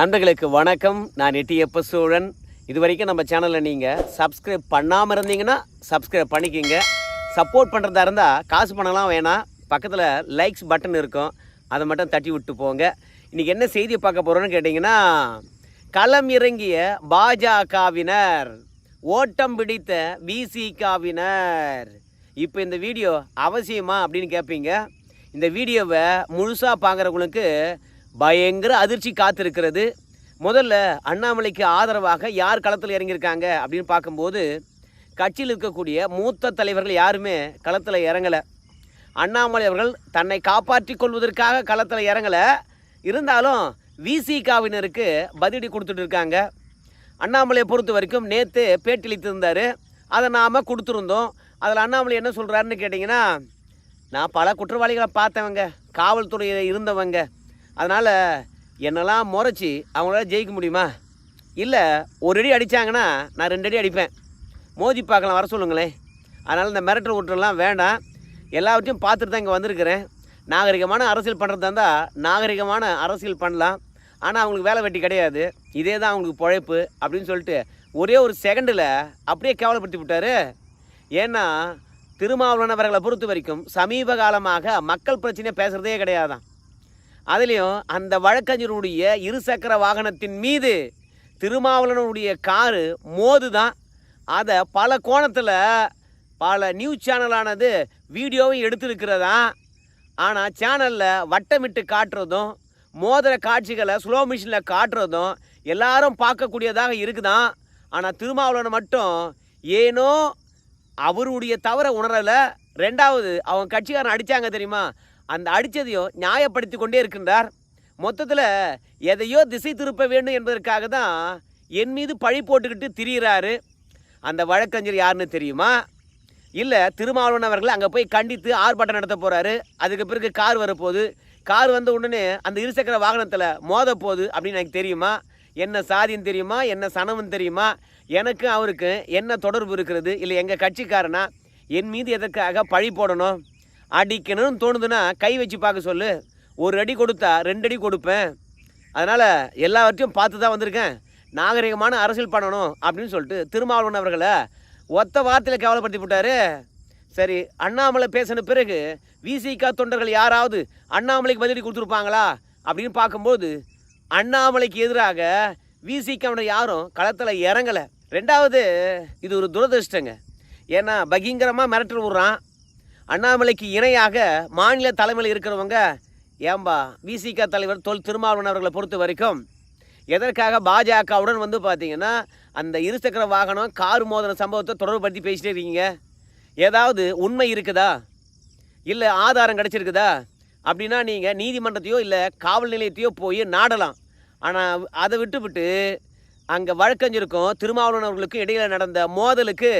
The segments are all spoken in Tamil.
நண்பர்களுக்கு வணக்கம். நான் எட்டியப்ப சோழன். இது வரைக்கும் நம்ம சேனலை நீங்கள் சப்ஸ்கிரைப் பண்ணாமல் இருந்தீங்கன்னா சப்ஸ்கிரைப் பண்ணிக்கிங்க. சப்போர்ட் பண்ணுறதா இருந்தால் காசு பணம்லாம் வேணாம். பக்கத்தில் லைக்ஸ் பட்டன் இருக்கும். அதை மட்டும் தட்டி விட்டு போங்க. இன்றைக்கி என்ன செய்தி பார்க்க போகிறோன்னு கேட்டிங்கன்னா களம் இறங்கிய பாஜகவினர் ஓட்டம் பிடித்த விசிகாவினர் இப்போ இந்த வீடியோ அவசியமா அப்படின்னு கேட்பீங்க இந்த வீடியோவை முழுசாக பார்க்குறவங்களுக்கு பயங்கர அதிர்ச்சி காத்திருக்கிறது. முதல்ல அண்ணாமலைக்கு ஆதரவாக யார் களத்தில் இறங்கியிருக்காங்க அப்படின்னு பார்க்கும்போது கட்சியில் இருக்கக்கூடிய மூத்த தலைவர்கள் யாருமே களத்தில் இறங்கலை. அண்ணாமலை அவர்கள் தன்னை காப்பாற்றி கொள்வதற்காக களத்தில் இறங்கலை. இருந்தாலும் விசிகாவினருக்கு பதிலடி கொடுத்துட்டு இருக்காங்க. அண்ணாமலையை பொறுத்த வரைக்கும் நேற்று பேட்டியளித்திருந்தார் அதை நாம் கொடுத்துருந்தோம். அதில் அண்ணாமலை என்ன சொல்கிறாருன்னு கேட்டிங்கன்னா நான் பல குற்றவாளிகளை பார்த்தவங்க காவல்துறையில் இருந்தவங்க அதனால் என்னெல்லாம் முறைச்சி அவங்களால ஜெயிக்க முடியுமா? இல்லை ஒரு அடி அடித்தாங்கன்னா நான் ரெண்டு அடி அடிப்பேன். மோதி பார்க்கலாம் வர சொல்லுங்களேன் அதனால் இந்த மிரட்டல் விட்டுலாம் வேண்டாம். எல்லாவற்றையும் பார்த்துட்டு தான் இங்கே வந்திருக்கிறேன். நாகரிகமான அரசியல் பண்ணுறதா இருந்தால் நாகரிகமான அரசியல் பண்ணலாம். ஆனால் அவங்களுக்கு வேலை வெட்டி கிடையாது. இதே தான் அவங்களுக்கு பிழைப்பு அப்படின்னு சொல்லிட்டு ஒரே ஒரு செகண்டில் அப்படியே கேவலப்படுத்தி விட்டாரு. ஏன்னா திருமாவளவன் அவர்களை பொறுத்த வரைக்கும் சமீப காலமாக மக்கள் பிரச்சனையை பேசுகிறதே கிடையாதான். அதுலேயும் அந்த வழக்கறிஞருடைய இருசக்கர வாகனத்தின் மீது திருமாவளவனுடைய காரு மோதுதான். அதை பல கோணத்தில் பல நியூஸ் சேனலானது வீடியோவும் எடுத்திருக்கிறதா. ஆனால் சேனலில் வட்டமிட்டு காட்டுறதும் மோதிர காட்சிகளை ஸ்லோ மிஷினில் காட்டுறதும் எல்லாரும் பார்க்கக்கூடியதாக இருக்குதான். ஆனால் திருமாவளவன் மட்டும் ஏனோ அவருடைய தவற உணரலை. ரெண்டாவது அவன் கட்சிக்காரன் அடித்தாங்க தெரியுமா? அந்த அடித்ததையும் நியாயப்படுத்தி கொண்டே இருக்கின்றார். மொத்தத்தில் எதையோ திசை திருப்ப வேண்டும் என்பதற்காக தான் என் மீது பழி போட்டுக்கிட்டு திரியிறாரு. அந்த வழக்கறிஞர் யாருன்னு தெரியுமா? இல்லை திருமாவளவன் அவர்கள் அங்கே போய் கண்டித்து ஆர்ப்பாட்டம் நடத்த போகிறாரு அதுக்கு பிறகு கார் வரப்போகுது. கார் வந்த உடனே அந்த இருசக்கர வாகனத்தில் மோத போகுது அப்படின்னு எனக்கு தெரியுமா? என்ன சாதின்னு தெரியுமா? என்ன சனமும் தெரியுமா? எனக்கு அவருக்கு என்ன தொடர்பு இருக்கிறது? இல்லை எங்கள் கட்சிக்காரனா? என் மீது எதற்காக பழி போடணும்? அடிக்கணும்னு தோணுதுன்னா கை வச்சு பார்க்க சொல்லு. ஒரு அடி கொடுத்தா ரெண்டு அடி கொடுப்பேன். அதனால் எல்லாவற்றையும் பார்த்து தான் வந்திருக்கேன். நாகரிகமான அரசியல் பண்ணணும் அப்படின்னு சொல்லிட்டு திருமாவளவன் அவர்களை ஒத்த வார்த்தையில் கேவலப்படுத்தி விட்டாரு. சரி அண்ணாமலை பேசின பிறகு விசிகா தொண்டர்கள் யாராவது அண்ணாமலைக்கு பதிலடி கொடுத்துருப்பாங்களா அப்படின்னு பார்க்கும்போது அண்ணாமலைக்கு எதிராக விசிகாவோட யாரும் களத்தில் இறங்கலை. ரெண்டாவது இது ஒரு துரதிருஷ்டங்க. ஏன்னா பகிங்கரமாக மிரட்டல் விட்றான் அண்ணாமலைக்கு இணையாக மாநில தலைமையில் இருக்கிறவங்க ஏம்பா விசிக தலைவர் தொல் திருமாவளவன் அவர்களை பொறுத்த வரைக்கும் எதற்காக பாஜகவுடன் வந்து பார்த்தீங்கன்னா அந்த இருசக்கர வாகனம் கார் மோதன சம்பவத்தை தொடர்புபடுத்தி பேசிட்டே இருக்கீங்க. ஏதாவது உண்மை இருக்குதா? இல்லை ஆதாரம் கிடச்சிருக்குதா? அப்படின்னா நீங்கள் நீதிமன்றத்தையோ இல்லை காவல் நிலையத்தையோ போய் நாடலாம். ஆனால் அதை விட்டுவிட்டு அங்கே வழக்கறிஞருக்கும் திருமாவளவன் இடையில் இடையில நடந்த மோதலுக்கு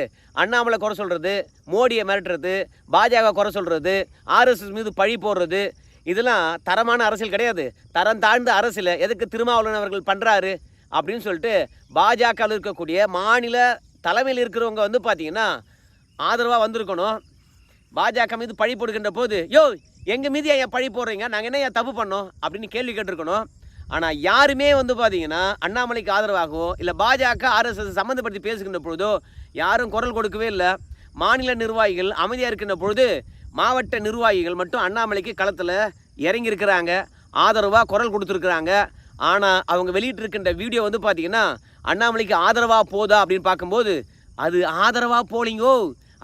அண்ணாமலை குறை சொல்கிறது மோடியை மிரட்டுறது பாஜக குறை சொல்கிறது ஆர்எஸ்எஸ் மீது பழி போடுறது இதெல்லாம் தரமான அரசியல் கிடையாது. தரம் தாழ்ந்த அரசியல் எதுக்கு திருமாவளவன் அவர்கள் பண்ணுறாரு அப்படின்னு சொல்லிட்டு பாஜகவில் இருக்கக்கூடிய மாநில தலைமையில் இருக்கிறவங்க வந்து பார்த்தீங்கன்னா ஆதரவாக வந்திருக்கணும். பாஜக மீது பழி போடுகின்ற போது யோ எங்கள் மீது ஏன் பழி போடுறீங்க? நாங்கள் என்ன ஏன் தப்பு பண்ணோம்? அப்படின்னு கேள்வி கேட்டிருக்கணும். ஆனால் யாருமே வந்து பார்த்தீங்கன்னா அண்ணாமலைக்கு ஆதரவாகவோ இல்லை பாஜக ஆர்எஸ்எஸ் சம்மந்தப்படுத்தி பேசுகின்ற பொழுதோ யாரும் குரல் கொடுக்கவே இல்லை. மாநில நிர்வாகிகள் அமைதியாக இருக்கின்ற பொழுது மாவட்ட நிர்வாகிகள் மட்டும் அண்ணாமலைக்கு களத்தில் இறங்கியிருக்கிறாங்க. ஆதரவாக குரல் கொடுத்துருக்குறாங்க. ஆனால் அவங்க வெளியிட்டிருக்கின்ற வீடியோ வந்து பார்த்தீங்கன்னா அண்ணாமலைக்கு ஆதரவாக போதா அப்படின்னு பார்க்கும்போது அது ஆதரவாக போலிங்கோ?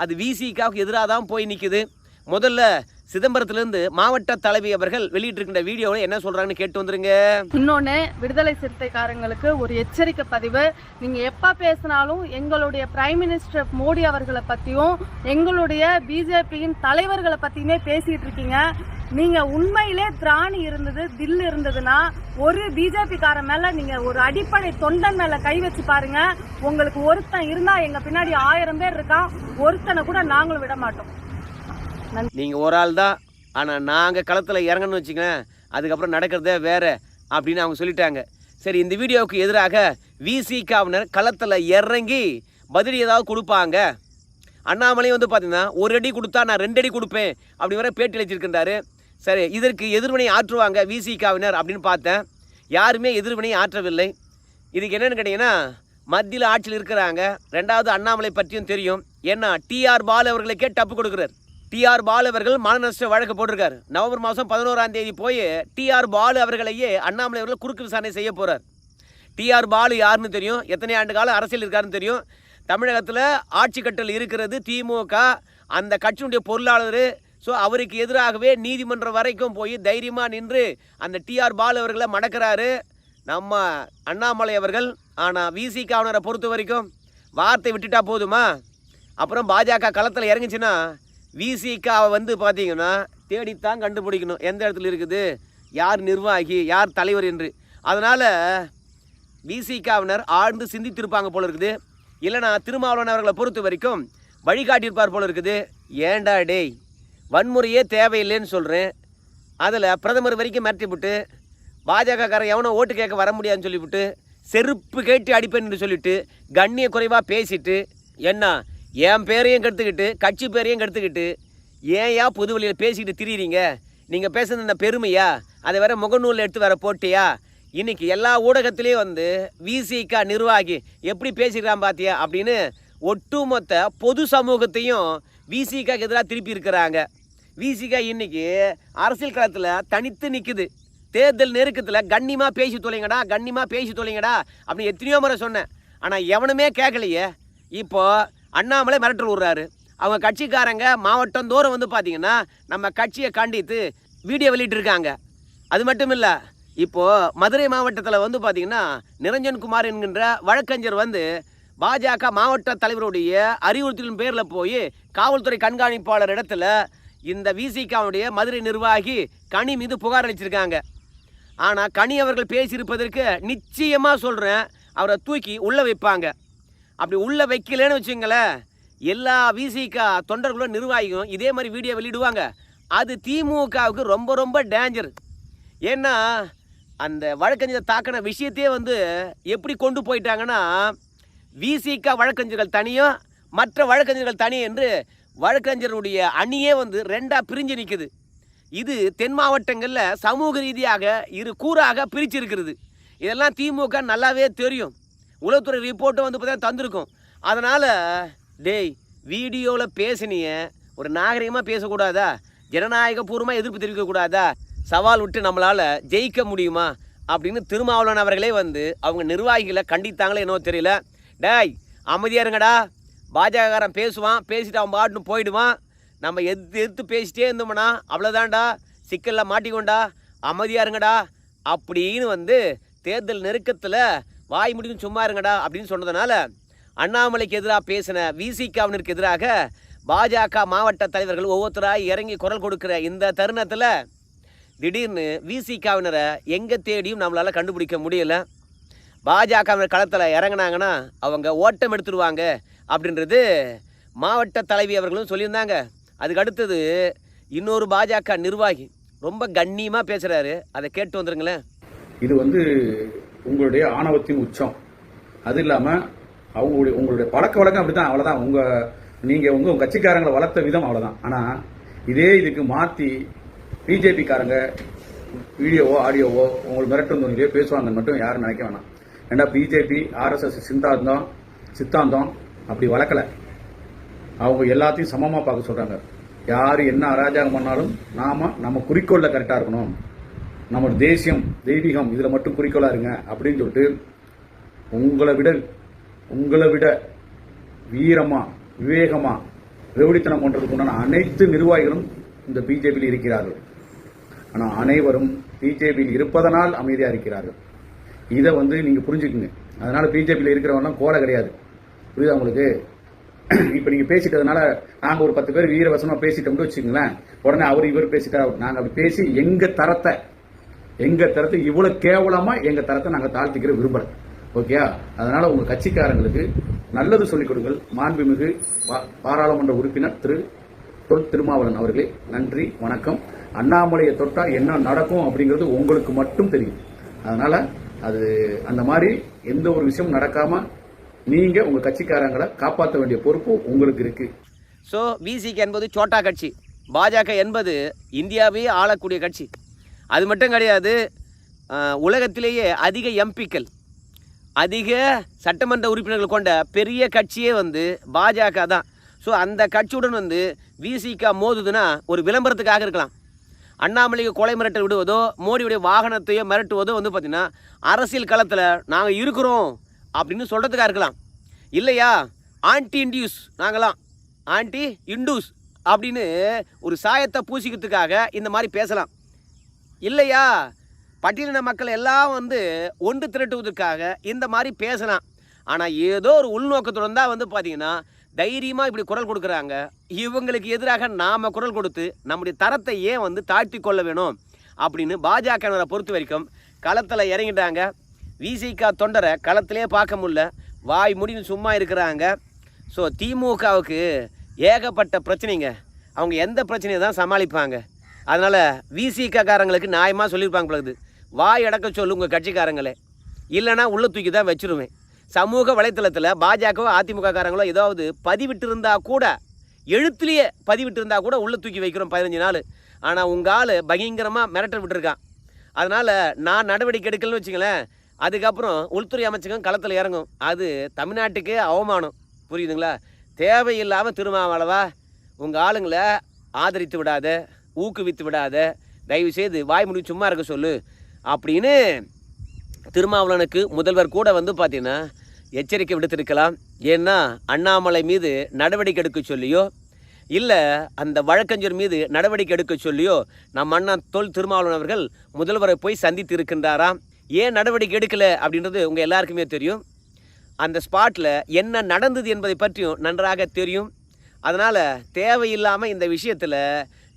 அது விசிகாவுக்கு எதிராக தான் போய் நிற்குது முதல்ல சிதம்பரத்திலிருந்து மாவட்ட தலைவி அவர்கள் வெளியிட்டிருக்கின்ற வீடியோவில் என்ன சொல்றாங்கன்னு கேட்டு வந்துருங்க. இன்னொன்று விடுதலை சிறுத்தைக்காரங்களுக்கு ஒரு எச்சரிக்கை பதிவு. நீங்கள் எப்போ பேசினாலும் எங்களுடைய பிரைம் மினிஸ்டர் மோடி அவர்களை பற்றியும் எங்களுடைய பிஜேபியின் தலைவர்களை பற்றியுமே பேசிகிட்டு இருக்கீங்க நீங்கள் உண்மையிலே திராணி இருந்தது தில் இருந்ததுன்னா ஒரு பிஜேபி காரன் மேலே நீங்கள் ஒரு அடிப்படை தொண்டன் மேலே கை வச்சு பாருங்க. உங்களுக்கு ஒருத்தன் இருந்தால் எங்கள் பின்னாடி ஆயிரம் பேர் இருக்கான் ஒருத்தனை கூட நாங்களும் விட மாட்டோம். நீங்கள் ஒரு ஆள் தான். ஆனால் நாங்கள் களத்தில் இறங்கணும்னு வச்சுக்கோங்களேன் அதுக்கப்புறம் நடக்கிறதே வேறு அப்படின்னு அவங்க சொல்லிட்டாங்க. சரி இந்த வீடியோவுக்கு எதிராக விசிகாவினர் களத்தில் இறங்கி பதில் ஏதாவது கொடுப்பாங்க. அண்ணாமலையும் வந்து பார்த்தீங்கன்னா ஒரு அடி கொடுத்தா நான் ரெண்டு அடி கொடுப்பேன் அப்படி வர பேட்டி அளிச்சிருக்கின்றாரு. சரி இதற்கு எதிர்வினை ஆற்றுவாங்க விசிகாவினர் அப்படின்னு பார்த்தேன். யாருமே எதிர்வினை ஆற்றவில்லை. இதுக்கு என்னென்னு கேட்டிங்கன்னா மத்தியில் ஆட்சியில் இருக்கிறாங்க. ரெண்டாவது அண்ணாமலை பற்றியும் தெரியும். ஏன்னா டிஆர் பால் அவர்களுக்கே டப்பு கொடுக்குறார். டிஆர் பாலு அவர்கள் மானநஷ்ட வழக்கு போட்டிருக்காரு. நவம்பர் மாதம் பதினோராம் தேதி போய் டிஆர் பாலு அவர்களையே அண்ணாமலை அவர்கள் குறுக்கு விசாரணை செய்ய போகிறார் டிஆர் பாலு யாருன்னு தெரியும்? எத்தனை ஆண்டு காலம் அரசியல் இருக்காருன்னு தெரியும். தமிழகத்தில் ஆட்சி கட்டல் இருக்கிறது திமுக அந்த கட்சியினுடைய பொருளாளர். ஸோ அவருக்கு எதிராகவே நீதிமன்றம் வரைக்கும் போய் தைரியமாக நின்று அந்த டிஆர் பாலு அவர்களை மடக்கிறாரு. நம்ம அண்ணாமலை அவர்கள் ஆனால் விசிகாவனரை பொறுத்த வரைக்கும் வார்த்தை விட்டுட்டா போதுமா? அப்புறம் பாஜக களத்தில் இறங்குச்சுன்னா விசிகாவை வந்து பார்த்தீங்கன்னா தேடித்தான் கண்டுபிடிக்கணும். எந்த இடத்துல இருக்குது? யார் நிர்வாகி? யார் தலைவர் என்று. அதனால் விசிகாவினர் ஆழ்ந்து சிந்தித்திருப்பாங்க போல இருக்குது. இல்லைனா திருமாவளவன் அவர்களை பொறுத்த வரைக்கும் வழிகாட்டியிருப்பார் போல இருக்குது. ஏண்டா டேய் வன்முறையே தேவையில்லைன்னு சொல்கிறேன் அதில் பிரதமர் வரைக்கும் மிரட்டிவிட்டு பாஜகக்காரன் எவனோ ஓட்டு கேட்க வர முடியாதுன்னு சொல்லிவிட்டு செருப்பு கேட்டு அடிப்பேன்னு சொல்லிவிட்டு கண்ணிய குறைவாக பேசிட்டு என்ன என் பேரையும் கெடுத்துக்கிட்டு கட்சி பேரையும் கெடுத்துக்கிட்டு ஏன்யா பொது வழியில் பேசிக்கிட்டு திரியிறீங்க? நீங்கள் பேசுறது இந்த பெருமையா? அதை வேற முகநூலில் எடுத்து வேற போட்டியா? இன்றைக்கி எல்லா ஊடகத்துலேயும் வந்து விசிகா நிர்வாகி எப்படி பேசிக்கிறான் பாத்தியா? அப்படின்னு ஒட்டுமொத்த பொது சமூகத்தையும் விசிகாக்கு எதிராக திருப்பி இருக்கிறாங்க. விசிகா இன்றைக்கி அரசியல் களத்தில் தனித்து நிற்குது தேர்தல் நெருக்கத்தில் கண்ணியமாக பேசி தொலைங்கடா கண்ணியமாக பேசி தொலைங்கடா அப்படின்னு எத்தனையோ முறை சொன்னேன். ஆனால் எவனுமே கேட்கலையே இப்போது அண்ணாமலை மிரட்டல் விடுறாரு. அவங்க கட்சிக்காரங்க மாவட்டம் தோறும் வந்து பார்த்தீங்கன்னா நம்ம கட்சியை கண்டித்து வீடியோ வெளியிட்டிருக்காங்க. அது மட்டும் இல்லை இப்போது மதுரை மாவட்டத்தில் வந்து பார்த்தீங்கன்னா நிரஞ்சன்குமார் என்கின்ற வழக்கறிஞர் வந்து பாஜக மாவட்ட தலைவருடைய அறிவுறுத்தலின் பேரில் போய் காவல்துறை கண்காணிப்பாளர் இடத்துல இந்த விசிகாவுடைய மதுரை நிர்வாகி கனி மீது புகார் அளிச்சிருக்காங்க. ஆனால் கனி அவர்கள் பேசியிருப்பதற்கு நிச்சயமாக சொல்கிறேன் அவரை தூக்கி உள்ளே வைப்பாங்க. அப்படி உள்ளே வைக்கலன்னு வச்சுங்களேன் எல்லா விசிகா தொண்டர்களும் நிர்வாகிக்கும் இதே மாதிரி வீடியோ வெளியிடுவாங்க. அது திமுகவுக்கு ரொம்ப ரொம்ப டேஞ்சர் ஏன்னா அந்த வழக்கறிஞர் தாக்கின விஷயத்தையே வந்து எப்படி கொண்டு போயிட்டாங்கன்னா விசிகா வழக்கறிஞர்கள் தனியும் மற்ற வழக்கறிஞர்கள் தனி என்று வழக்கறிஞருடைய அணியே வந்து ரெண்டாக பிரிஞ்சு நிற்குது இது தென் மாவட்டங்களில் சமூக ரீதியாக இரு கூறாக பிரிச்சிருக்கிறது. இதெல்லாம் திமுக நல்லாவே தெரியும். உளவுத்துறை ரிப்போர்ட்டும் வந்து பார்த்தீங்கன்னா தந்திருக்கும். அதனால் டேய் வீடியோவில் பேசினிய ஒரு நாகரிகமாக பேசக்கூடாதா? ஜனநாயகபூர்வமாக எதிர்ப்பு தெரிவிக்கக்கூடாதா? சவால் விட்டு நம்மளால் ஜெயிக்க முடியுமா? அப்படின்னு திருமாவளவன் அவர்களே வந்து அவங்க நிர்வாகிகளை கண்டித்தாங்களே என்னவோ தெரியல. டேய் அமைதியாக இருங்கடா. பாஜகக்காரன் பேசுவான் பேசிட்டு அவன் பாட்டுன்னு போயிடுவான். நம்ம எதிர்த்து எதிர்த்து பேசிட்டே இருந்தோம்னா அவ்வளோதான்டா சிக்கலில் மாட்டிக்கோண்டா. அமைதியாக இருங்கடா. அப்படின்னு வந்து தேர்தல் நெருக்கத்தில் வாய் முடியும் சும்மா இருங்கடா அப்படின்னு சொன்னதுனால அண்ணாமலைக்கு எதிராக பேசின விசிகாவினருக்கு எதிராக பாஜக மாவட்ட தலைவர்கள் ஒவ்வொருத்தராக இறங்கி குரல் கொடுக்குற இந்த தருணத்தில் திடீர்னு விசிகாவினரை எங்கே தேடியும் நம்மளால் கண்டுபிடிக்க முடியல. பாஜகவினர் களத்தில் இறங்குனாங்கன்னா அவங்க ஓட்டம் எடுத்துருவாங்க அப்படின்றது மாவட்ட தலைவி அவர்களும் சொல்லியிருந்தாங்க. அதுக்கு அடுத்தது இன்னொரு பாஜக நிர்வாகி ரொம்ப கண்ணியமாக பேசுகிறாரு அதை கேட்டு வந்துருங்களேன். இது வந்து உங்களுடைய ஆணவத்தின் உச்சம். அது இல்லாமல் அவங்களுடைய உங்களுடைய பழக்க வழக்கம் அப்படி தான் அவ்வளோதான் உங்கள் நீங்கள் உங்கள் உங்கள் கட்சிக்காரங்களை வளர்த்த விதம் அவ்வளோதான் ஆனால் இதே இதுக்கு மாற்றி பிஜேபிக்காரங்க வீடியோவோ ஆடியோவோ உங்களுக்கு மிரட்டும் தோணிலையோ பேசுவாங்கன்னு மட்டும் யாரும் நினைக்க வேணாம். ஏன்னா பிஜேபி ஆர்எஸ்எஸ் சிந்தாந்தம் சித்தாந்தம் அப்படி வளர்க்கல. அவங்க எல்லாத்தையும் சமமாக பார்க்க சொல்கிறாங்க யார் என்ன அராஜகம் பண்ணாலும் நாம் நம்ம குறிக்கோளில் கரெக்டாக இருக்கணும். நம்ம தேசியம் தெய்வீகம் இதில் மட்டும் குறிக்கோளாக இருங்க அப்படின்னு சொல்லிட்டு உங்களை விட உங்களை விட வீரமாக விவேகமாக ரெவடித்தனம் பண்றதுக்கு உண்டான அனைத்து நிர்வாகிகளும் இந்த பிஜேபியில் இருக்கிறார்கள். ஆனால் அனைவரும் பிஜேபியில் இருப்பதனால் அமைதியாக இருக்கிறார்கள். இதை வந்து நீங்கள் புரிஞ்சுக்குங்க. அதனால் பிஜேபியில் இருக்கிறவங்கலாம் கோலை கிடையாது. புரியுதா உங்களுக்கு? இப்போ நீங்கள் பேசிட்டதுனால நாங்கள் ஒரு பத்து பேர் வீரவசமாக பேசிட்டோம்னு வச்சுக்கோங்களேன் உடனே அவர் இவர் பேசிட்டார். நாங்கள் அப்படி பேசி எங்கள் தரத்தை எங்க தரத்தை இவ்வளவு கேவலமா எங்க தரத்தை நாங்க தாழ்த்திக்கிற விரும்பல. ஓகே அதனால உங்க கட்சிக்காரங்களுக்கு நல்லது சொல்லிக் கொடுங்கள். மாண்புமிகு பா- பாராளுமன்ற உறுப்பினர் திரு தொல் திருமாவளன் அவர்களே நன்றி வணக்கம். அண்ணாமலையை தொட்டா என்ன நடக்கும் அப்படிங்கிறது உங்களுக்கு மட்டும் தெரியும். அதனால அது அந்த மாதிரி எந்த ஒரு விஷயம் நடக்காம நீங்க உங்க கட்சிக்காரங்களை காப்பாற்ற வேண்டிய பொறுப்பு உங்களுக்கு இருக்கு. ஸோ பிசிகே என்பது சோட்டா கட்சி. பாஜக என்பது இந்தியாவே ஆளக்கூடிய கட்சி. அது மட்டும் கிடையாது உலகத்திலேயே அதிக எம்பிக்கள் அதிக சட்டமன்ற உறுப்பினர்கள் கொண்ட பெரிய கட்சியே வந்து பாஜக தான். ஸோ அந்த கட்சியுடன் வந்து விசிகா மோதுதுன்னா ஒரு விளம்பரத்துக்காக இருக்கலாம். அண்ணாமலைக்கு கொலை மிரட்டல் விடுவதோ மோடியுடைய வாகனத்தையோ மிரட்டுவதோ வந்து பார்த்திங்கன்னா அரசியல் களத்தில் நாங்கள் இருக்கிறோம் அப்படின்னு சொல்கிறதுக்காக இருக்கலாம். இல்லையா? ஆன்டி இண்டியூஸ் நாங்களாம் ஆன்டி இண்டூஸ் அப்படின்னு ஒரு சாயத்தை பூசிக்கிறதுக்காக இந்த மாதிரி பேசலாம். இல்லையா? பட்டியலின மக்கள் எல்லாம் வந்து ஒன்று திரட்டுவதற்காக இந்த மாதிரி பேசலாம் ஆனால் ஏதோ ஒரு உள்நோக்கத்துடன் தான் வந்து பார்த்தீங்கன்னா தைரியமாக இப்படி குரல் கொடுக்குறாங்க. இவங்களுக்கு எதிராக நாம் குரல் கொடுத்து நம்முடைய தரத்தை ஏன் வந்து தாழ்த்தி கொள்ள வேணும் அப்படின்னு பாஜகவினரை பொறுத்த வரைக்கும் களத்தில் இறங்கிட்டாங்க. விசிகா தொண்டரை களத்திலே பார்க்க முடியல. வாய் முடின்னு சும்மா இருக்கிறாங்க. ஸோ திமுகவுக்கு ஏகப்பட்ட பிரச்சனைங்க. அவங்க எந்த பிரச்சனையை தான் சமாளிப்பாங்க? அதனால் விசிகக்காரங்களுக்கு நியாயமாக சொல்லியிருப்பாங்க பொழுது வாய் அடக்க சொல்லு உங்கள் கட்சிக்காரங்களே. இல்லைனா உள்ள தூக்கி தான் வச்சிருவேன். சமூக வலைத்தளத்தில் பாஜகவோ அதிமுக காரங்களோ ஏதாவது பதிவிட்டு கூட எழுத்துலேயே பதிவிட்டு கூட உள்ள தூக்கி வைக்கிறோம் பதினஞ்சு நாள். ஆனால் உங்கள் ஆள் பயங்கரமாக மிரட்டல் விட்டுருக்கான். அதனால் நான் நடவடிக்கை எடுக்கலன்னு வச்சுங்களேன் அதுக்கப்புறம் உள்துறை அமைச்சகம் களத்தில் இறங்கும். அது தமிழ்நாட்டுக்கே அவமானம். புரியுதுங்களா? தேவையில்லாமல் திருமாவளவா உங்கள் ஆளுங்களை ஆதரித்து விடாத. ஊக்குவித்து விடாத தயவு செய்து வாய் முடி சும்மா இருக்க சொல்லு அப்படின்னு திருமாவளனுக்கு முதல்வர் கூட வந்து பார்த்தீங்கன்னா எச்சரிக்கை விடுத்திருக்கலாம். ஏன்னா அண்ணாமலை மீது நடவடிக்கை எடுக்க சொல்லியோ இல்லை அந்த வழக்கறிஞர் மீது நடவடிக்கை எடுக்க சொல்லியோ நம் அண்ணா தொல் திருமாவளவன் அவர்கள் முதல்வரை போய் சந்தித்து இருக்கின்றாராம் ஏன் நடவடிக்கை எடுக்கலை அப்படின்றது உங்கள் எல்லாருக்குமே தெரியும். அந்த ஸ்பாட்டில் என்ன நடந்தது என்பதை பற்றியும் நன்றாக தெரியும். அதனால் தேவையில்லாமல் இந்த விஷயத்தில்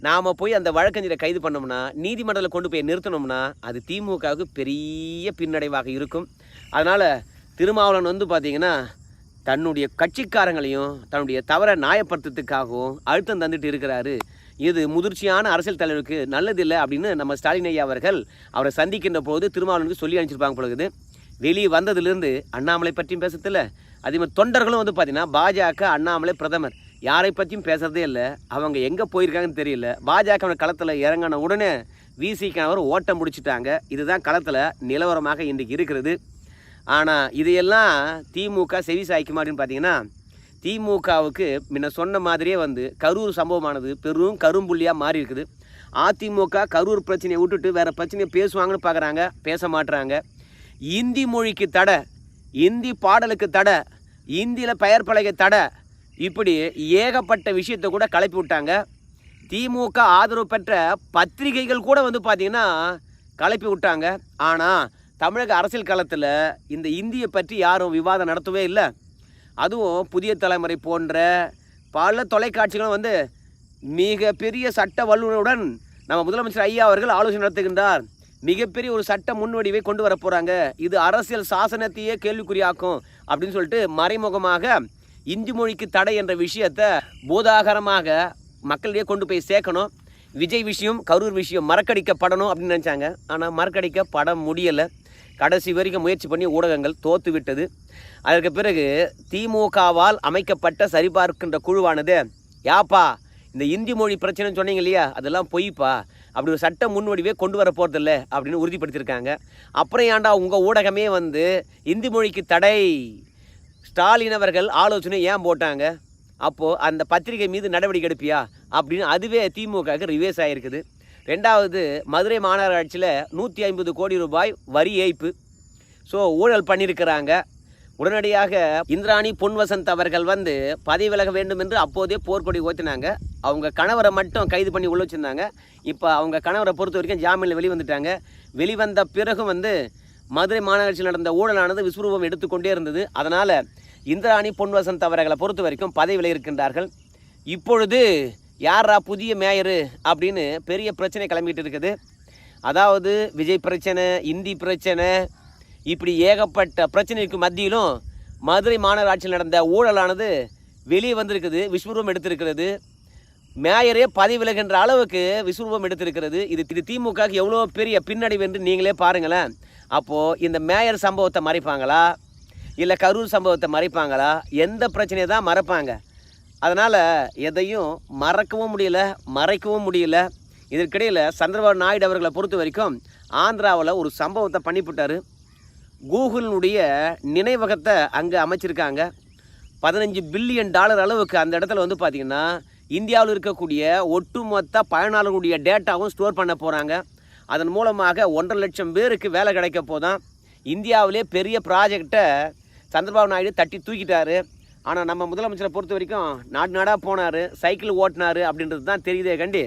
நாம் போய் அந்த வழக்கறிஞரை கைது பண்ணோம்னா நீதிமன்றத்தில் கொண்டு போய் நிறுத்தினோம்னா அது திமுகவுக்கு பெரிய பின்னடைவாக இருக்கும். அதனால் திருமாவளவன் வந்து பார்த்திங்கன்னா தன்னுடைய கட்சிக்காரங்களையும் தன்னுடைய தவறை நியாயப்படுத்துறதுக்காகவும் அழுத்தம் தந்துட்டு இருக்கிறாரு. இது முதிர்ச்சியான அரசியல் தலைவருக்கு நல்லதில்லை அப்படின்னு நம்ம ஸ்டாலின் ஐயா அவர்கள் அவரை சந்திக்கின்ற போது திருமாவளவனுக்கு சொல்லி அனுப்பிச்சிருப்பாங்க பொழுது வெளியே வந்ததுலேருந்து அண்ணாமலை பற்றியும் பேசுறதில்ல அதே மாதிரி தொண்டர்களும் வந்து பார்த்தீங்கன்னா பாஜக அண்ணாமலை பிரதமர். யாரை பற்றியும் பேசுறதே இல்லை. அவங்க எங்கே போயிருக்காங்கன்னு தெரியல. பாஜக களத்தில் இறங்கின உடனே விசிக்கானவர் ஓட்டம் முடிச்சிட்டாங்க இதுதான் களத்தில் நிலவரமாக இன்றைக்கு இருக்கிறது. ஆனால் இதையெல்லாம் திமுக செவி சாய்க்குமா அப்படின்னு பார்த்தீங்கன்னா திமுகவுக்கு முன்ன சொன்ன மாதிரியே வந்து கரூர் சம்பவமானது பெரும் கரும்புள்ளியாக மாறி இருக்குது அதிமுக கரூர் பிரச்சனையை விட்டுட்டு வேறு பிரச்சனையை பேசுவாங்கன்னு பார்க்குறாங்க பேச மாட்டுறாங்க இந்தி மொழிக்கு தடை இந்தி பாடலுக்கு தடை இந்தியில் பெயர் பலகை தடை இப்படி ஏகப்பட்ட விஷயத்தை கூட கிளப்பி விட்டாங்க. திமுக ஆதரவு பெற்ற பத்திரிகைகள் கூட வந்து பார்த்திங்கன்னா கலப்பி விட்டாங்க. ஆனால் தமிழக அரசியல் காலத்தில் இந்த இந்தியை பற்றி யாரும் விவாதம் நடத்தவே இல்லை. அதுவும் புதிய தலைமுறை போன்ற பல தொலைக்காட்சிகளும் வந்து மிக பெரிய சட்ட வல்லுநருடன் நம்ம முதலமைச்சர் ஐயா அவர்கள் ஆலோசனை நடத்துகின்றார். மிகப்பெரிய ஒரு சட்ட முன்வடிவை கொண்டு வர போகிறாங்க இது அரசியல் சாசனத்தையே கேள்விக்குறியாக்கும் அப்படின்னு சொல்லிட்டு மறைமுகமாக இந்தி மொழிக்கு தடை என்ற விஷயத்தை பூதாகரமாக மக்களிடையே கொண்டு போய் சேர்க்கணும். விஜய் விஷயம் கரூர் விஷயம் மறக்கடிக்கப்படணும் அப்படின்னு நினச்சாங்க. ஆனால் மறக்கடிக்கப்பட முடியலை. கடைசி வரைக்கும் முயற்சி பண்ணி ஊடகங்கள் தோத்து விட்டது. அதற்கு பிறகு திமுகவால் அமைக்கப்பட்ட சரிபார்க்கின்ற குழுவானது யாப்பா இந்த இந்தி மொழி பிரச்சனைன்னு சொன்னீங்க இல்லையா? அதெல்லாம் பொய்ப்பா? அப்படி ஒரு சட்ட முன்வடிவே கொண்டு வர போகிறதில்ல அப்படின்னு உறுதிப்படுத்தியிருக்காங்க. அப்புறம் ஏன்டா உங்கள் ஊடகமே வந்து இந்தி மொழிக்கு தடை? ஸ்டாலின் அவர்கள் ஆலோசனை ஏன் போட்டாங்க? அப்போது அந்த பத்திரிகை மீது நடவடிக்கை எடுப்பியா? அப்படின்னு அதுவே திமுகவுக்கு ரிவேஸ் ஆகிருக்குது ரெண்டாவது மதுரை மாநகராட்சியில் நூற்றி ஐம்பது கோடி ரூபாய் வரி ஏய்ப்பு. ஸோ ஊழல் பண்ணியிருக்கிறாங்க. உடனடியாக இந்திராணி பொன்வசந்த் அவர்கள் வந்து பதவி விலக வேண்டும் என்று அப்போதே போர்க்கொடி ஓத்தினாங்க. அவங்க கணவரை மட்டும் கைது பண்ணி உள்ள வச்சுருந்தாங்க. இப்போ அவங்க கணவரை பொறுத்த வரைக்கும் ஜாமீனில் வெளிவந்துட்டாங்க. வெளிவந்த பிறகும் வந்து மதுரை மாநகராட்சியில் நடந்த ஊழலானது விஸ்வரூபம் எடுத்துக்கொண்டே இருந்தது. அதனால் இந்திராணி பொன் வசந்த் அவர்களை பொறுத்த வரைக்கும் பதவியில் இருக்கின்றார்கள். இப்பொழுது யாரா புதிய மேயரு அப்படின்னு பெரிய பிரச்சனை கிளம்பிட்டு இருக்குது. அதாவது விஜய் பிரச்சனை இந்தி பிரச்சனை இப்படி ஏகப்பட்ட பிரச்சனைக்கு மத்தியிலும் மதுரை மாநகராட்சியில் நடந்த ஊழலானது வெளியே வந்திருக்குது விஸ்வரூபம் எடுத்திருக்கிறது. மேயரே பதவி விலகின்ற அளவுக்கு விஸ்வரூபம் எடுத்திருக்கிறது. இது இது திமுகவுக்கு எவ்வளோ பெரிய பின்னடைவு என்று நீங்களே பாருங்களேன். அப்போது இந்த மேயர் சம்பவத்தை மறைப்பாங்களா? இல்லை கரூர் சம்பவத்தை மறைப்பாங்களா? எந்த பிரச்சனையை தான் மறைப்பாங்க? அதனால் எதையும் மறக்கவும் முடியல மறைக்கவும் முடியல. இதற்கிடையில் சந்திரபாபு நாயுடு அவர்களை பொறுத்த வரைக்கும் ஆந்திராவில் ஒரு சம்பவத்தை பண்ணிவிட்டார். கூகுளினுடைய நினைவகத்தை அங்கே அமைச்சிருக்காங்க. பதினஞ்சு பில்லியன் டாலர் அளவுக்கு அந்த இடத்துல வந்து பார்த்திங்கன்னா இந்தியாவில் இருக்கக்கூடிய ஒட்டுமொத்த பயனாளர்களுடைய டேட்டாவும் ஸ்டோர் பண்ண போகிறாங்க அதன் மூலமாக ஒன்றரை லட்சம் பேருக்கு வேலை கிடைக்க போதான். இந்தியாவிலே பெரிய ப்ராஜெக்டை சந்திரபாபு நாயுடு தட்டி தூக்கிட்டாரு. ஆனால் நம்ம முதலமைச்சரை பொறுத்த வரைக்கும் நாடு நாடாக போனார் சைக்கிள் ஓட்டினார் அப்படின்றது தான் தெரியுதே கண்டி.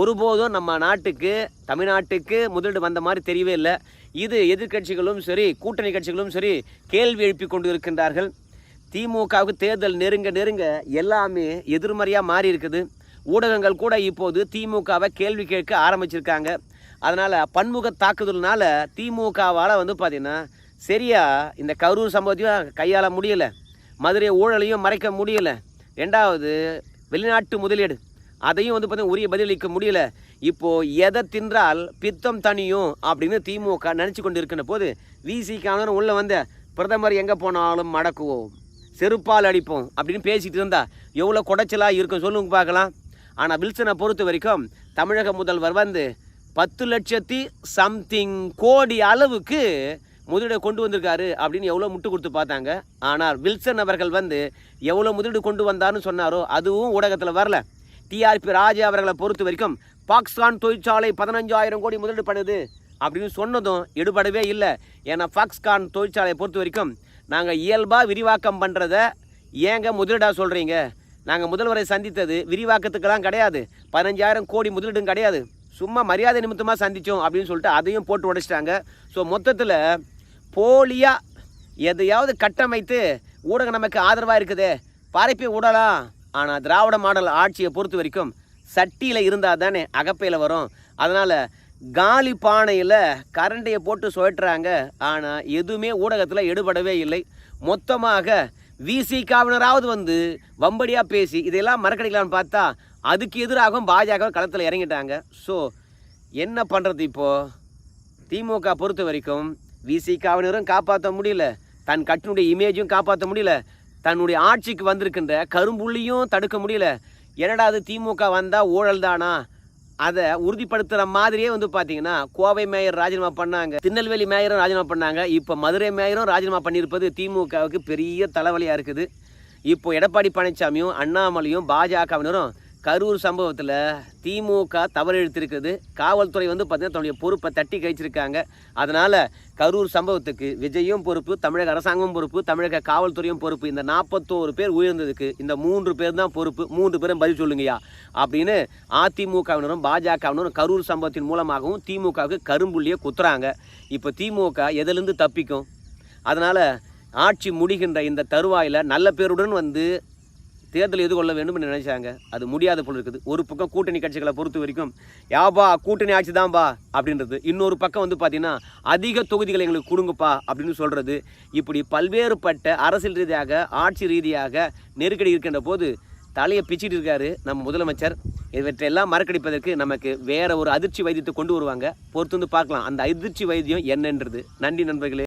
ஒருபோதும் நம்ம நாட்டுக்கு தமிழ்நாட்டுக்கு முதலீடு வந்த மாதிரி தெரியவே இல்லை. இது எதிர்க்கட்சிகளும் சரி கூட்டணி கட்சிகளும் சரி கேள்வி எழுப்பி கொண்டு இருக்கின்றார்கள் திமுகவுக்கு தேர்தல் நெருங்க நெருங்க எல்லாமே எதிர்மறையாக மாறி இருக்குது. ஊடகங்கள் கூட இப்போது திமுகவை கேள்வி கேட்க ஆரம்பிச்சிருக்காங்க. அதனால் பன்முக தாக்குதல்னால திமுகவால் வந்து பார்த்திங்கன்னா சரியா? இந்த கரூர் சம்பவத்தையும் கையாள முடியலை. மதுரை ஊழலையும் மறைக்க முடியலை. ரெண்டாவது வெளிநாட்டு முதலீடு. அதையும் வந்து பார்த்தீங்கன்னா உரிய பதிலளிக்க முடியல. இப்போது எதை தின்றால் பித்தம் தனியும் அப்படின்னு திமுக நினச்சி கொண்டு இருக்கின்ற போது விசிக்கானவரும் உள்ளே வந்த பிரதமர் எங்கே போனாலும் மடக்குவோம். செருப்பால் அடிப்போம். அப்படின்னு பேசிகிட்டு இருந்தா எவ்வளோ குடைச்சலாக இருக்கும் சொல்லுங்க பார்க்கலாம். ஆனால் வில்சனை பொறுத்த வரைக்கும் தமிழக முதல்வர் வந்து பத்து லட்சத்தி சம்திங் கோடி அளவுக்கு முதலீடை கொண்டு வந்திருக்காரு அப்படின்னு எவ்வளோ முட்டு கொடுத்து பார்த்தாங்க. ஆனால் வில்சன் அவர்கள் வந்து எவ்வளோ முதலீடு கொண்டு வந்தாருன்னு சொன்னாரோ அதுவும் ஊடகத்தில் வரல. டிஆர்பி ராஜா அவர்களை பொறுத்த வரைக்கும் பாக்ஸ்கான் தொழிற்சாலை பதினஞ்சாயிரம் கோடி முதலீடு பண்ணுது அப்படின்னு சொன்னதும் எடுபடவே இல்லை. ஏன்னா ஃபாக்ஸ்கான் தொழிற்சாலையை பொறுத்த வரைக்கும் நாங்கள் இயல்பாக விரிவாக்கம் பண்ணுறத ஏங்க முதலீடாக சொல்கிறீங்க நாங்கள் முதல்வரை சந்தித்தது விரிவாக்கத்துக்கெல்லாம் கிடையாது. பதினஞ்சாயிரம் கோடி முதலீடும் கிடையாது. சும்மா மரியாதை நிமித்தமாக சந்தித்தோம் அப்படின்னு சொல்லிட்டு அதையும் போட்டு உடைச்சிட்டாங்க. ஸோ மொத்தத்தில் போலியாக எதையாவது கட்டமைத்து ஊடகம் நமக்கு ஆதரவாக இருக்குது. பரப்பி விடலாம். ஆனால் திராவிட மாடல் ஆட்சியை பொறுத்த வரைக்கும் சட்டியில் இருந்தால் தானே அகப்பையில் வரும். அதனால் காலி பானையில் கரண்டையை போட்டு சுழட்டுறாங்க ஆனால் எதுவுமே ஊடகத்தில் எடுபடவே இல்லை. மொத்தமாக விசிகாவினராவது வந்து வம்படியாக பேசி இதெல்லாம் மறக்கடிக்கலாம்னு பார்த்தா அதுக்கு எதிராகவும் பாஜக களத்தில் இறங்கிட்டாங்க. ஸோ என்ன பண்ணுறது இப்போது திமுக பொறுத்த வரைக்கும் விசிகாவினரும் காப்பாற்ற முடியல. தன் கட்டினுடைய இமேஜும் காப்பாற்ற முடியல. தன்னுடைய ஆட்சிக்கு வந்திருக்கின்ற கரும்புள்ளியும் தடுக்க முடியல. என்னடா அது திமுக வந்தால் ஊழல் தானா? அதை உறுதிப்படுத்துகிற மாதிரியே வந்து பார்த்தீங்கன்னா கோவை மேயர் ராஜினாமா பண்ணாங்க. திருநெல்வேலி மேயரும் ராஜினாமா பண்ணாங்க. இப்போ மதுரை மேயரும் ராஜினாமா பண்ணியிருப்பது திமுகவுக்கு பெரிய தலைவலியாக இருக்குது. இப்போ எடப்பாடி பழனிசாமியும் அண்ணாமலையும் பாஜகவினரும் கரூர் சம்பவத்தில் திமுக தவறிழுத்திருக்குது காவல்துறை வந்து பார்த்தீங்கன்னா தன்னுடைய பொறுப்பை தட்டி கழிச்சிருக்காங்க. அதனால் கரூர் சம்பவத்துக்கு விஜயும் பொறுப்பு தமிழக அரசாங்கமும் பொறுப்பு தமிழக காவல்துறையும் பொறுப்பு. இந்த நாற்பத்தோரு பேர் உயர்ந்ததுக்கு இந்த மூன்று பேர் தான் பொறுப்பு. மூன்று பேரும் பதில் சொல்லுங்கய்யா. அப்படின்னு அதிமுகவினரும் பாஜகவினரும் கரூர் சம்பவத்தின் மூலமாகவும் திமுகவுக்கு கரும்புள்ளியை குத்துறாங்க. இப்போ திமுக எதிலிருந்து தப்பிக்கும்? அதனால் ஆட்சி முடிகின்ற இந்த தருவாயில் நல்ல பேருடன் வந்து தேர்தல் எதிர்கொள்ள வேண்டும் என்று நினைச்சாங்க. அது முடியாத போல் இருக்குது. ஒரு பக்கம் கூட்டணி கட்சிகளை பொறுத்த வரைக்கும் யாபா கூட்டணி ஆட்சி தான்பா அப்படின்றது. இன்னொரு பக்கம் வந்து பார்த்தீங்கன்னா அதிக தொகுதிகளை எங்களுக்கு கொடுங்கப்பா அப்படின்னு சொல்கிறது இப்படி பல்வேறுபட்ட அரசியல் ரீதியாக ஆட்சி ரீதியாக நெருக்கடி இருக்கின்ற போது தலையை பிச்சிட்டு இருக்காரு நம்ம முதலமைச்சர். இவற்றையெல்லாம் மறக்கடிப்பதற்கு நமக்கு வேற ஒரு அதிர்ச்சி வைத்தியத்தை கொண்டு வருவாங்க. பொறுத்து வந்து பார்க்கலாம். அந்த அதிர்ச்சி வைத்தியம் என்னன்றது. நன்றி நண்பர்களே.